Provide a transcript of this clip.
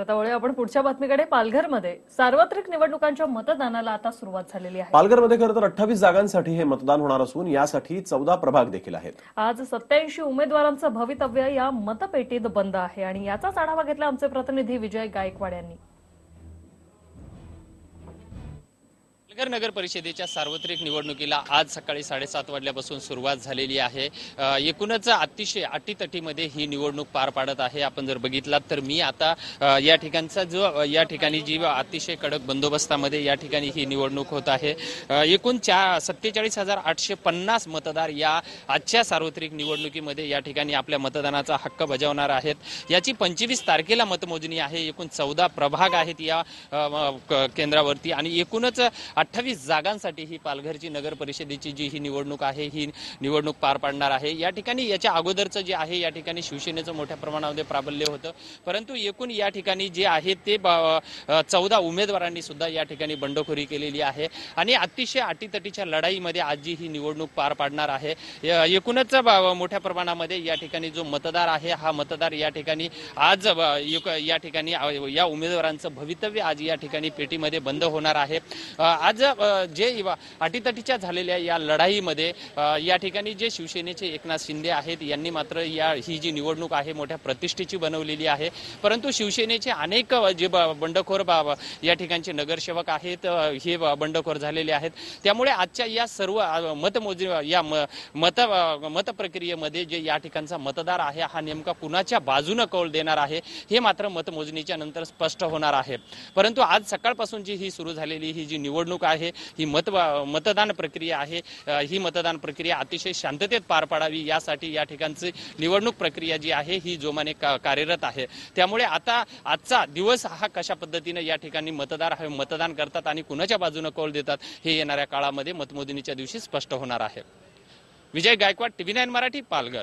आता वळूया आपण पुढच्या बातमीकडे. पालघरमध्ये सार्वत्रिक निवडणुकांच्या मतदानाला आता सुरुवात झालेली आहे. पालघरमध्ये खरं तर अठ्ठावीस जागांसाठी हे मतदान होणार असून यासाठी चौदा प्रभाग देखील आहेत. आज सत्याऐंशी उमेदवारांचं भवितव्य या मतपेटीत बंद आहे आणि याचाच आढावा घेतला आमचे प्रतिनिधी विजय गायकवाड यांनी. पालघर नगर परिषदेच्या सार्वत्रिक निवडणुकीला आज सकाळी साडेसात वाजल्यापासून सुरुवात झालेली आहे. एकूणच अतिशय अटीतटीमध्ये ही निवडणूक पार पाडत आहे. आपण जर बघितलात तर मी आता या ठिकाणचा जो या ठिकाणी जी अतिशय कडक बंदोबस्तामध्ये या ठिकाणी ही निवडणूक होत आहे. एकूण चा सत्तेचाळीस हजार आठशे पन्नास मतदार या आजच्या सार्वत्रिक निवडणुकीमध्ये या ठिकाणी आपल्या मतदानाचा हक्क बजावणार आहेत. याची पंचवीस तारखेला मतमोजणी आहे. एकूण चौदा प्रभाग आहेत या क- केंद्रावरती. आणि एकूणच अठ्ठावीस जागांसाठी ही पालघरची नगर परिषदेची जी ही निवडणूक आहे ही निवडणूक पार पाडणार आहे. या ठिकाणी याच्या अगोदरचं जे आहे या ठिकाणी शिवसेनेचं मोठ्या प्रमाणामध्ये प्राबल्य होतं. परंतु एकूण या ठिकाणी जे आहे ते चौदा उमेदवारांनी सुद्धा या ठिकाणी बंडखोरी केलेली आहे. आणि अतिशय अटीतटीच्या लढाईमध्ये आज जी ही निवडणूक पार पाडणार आहे. या- एकूणच मोठ्या प्रमाणामध्ये या ठिकाणी जो मतदार आहे हा मतदार या ठिकाणी आज एक- या ठिकाणी या उमेदवारांचं भवितव्य आज या ठिकाणी पेटीमध्ये बंद होणार आहे. आज आज जे अटीतटीच्या झालेल्या या लढाईमध्ये या ठिकाणी जे शिवसेनेचे एकनाथ शिंदे आहेत यांनी मात्र या ही जी निवडणूक आहे मोठ्या प्रतिष्ठेची बनवलेली आहे. परंतु शिवसेनेचे अनेक जे ब- बंडखोर बा- या ठिकाणचे नगरसेवक आहेत हे बंडखोर झालेले आहेत. त्यामुळे आजच्या या सर्व मतमोज मतमोजणी या म- मत मतप्रक्रियेमध्ये जे या ठिकाणचा मतदार आहे हा नेमका कुणाच्या बाजूनं कौल देणार आहे हे मात्र मतमोजणीच्या नंतर स्पष्ट होणार आहे. परंतु आज सकाळपासून जी ही सुरू झालेली ही जी निवडणूक आहे ही मत मतदान प्रक्रिया आहे ही मतदान प्रक्रिया अतिशय शांततेत पार पाडावी यासाठी या ठिकाणची निवडणूक प्रक्रिया जी आहे ही जोमाने कार्यरत आहे. त्यामुळे आता आजचा दिवस हा कशा पद्धतीने या ठिकाणी मतदार हे मतदान करतात आणि कुणाच्या बाजूने कौल देतात हे येणाऱ्या काळामध्ये मतमोजणीच्या दिवशी स्पष्ट होणार आहे. Vijay Gaikwad TV nine Marathi Palghar.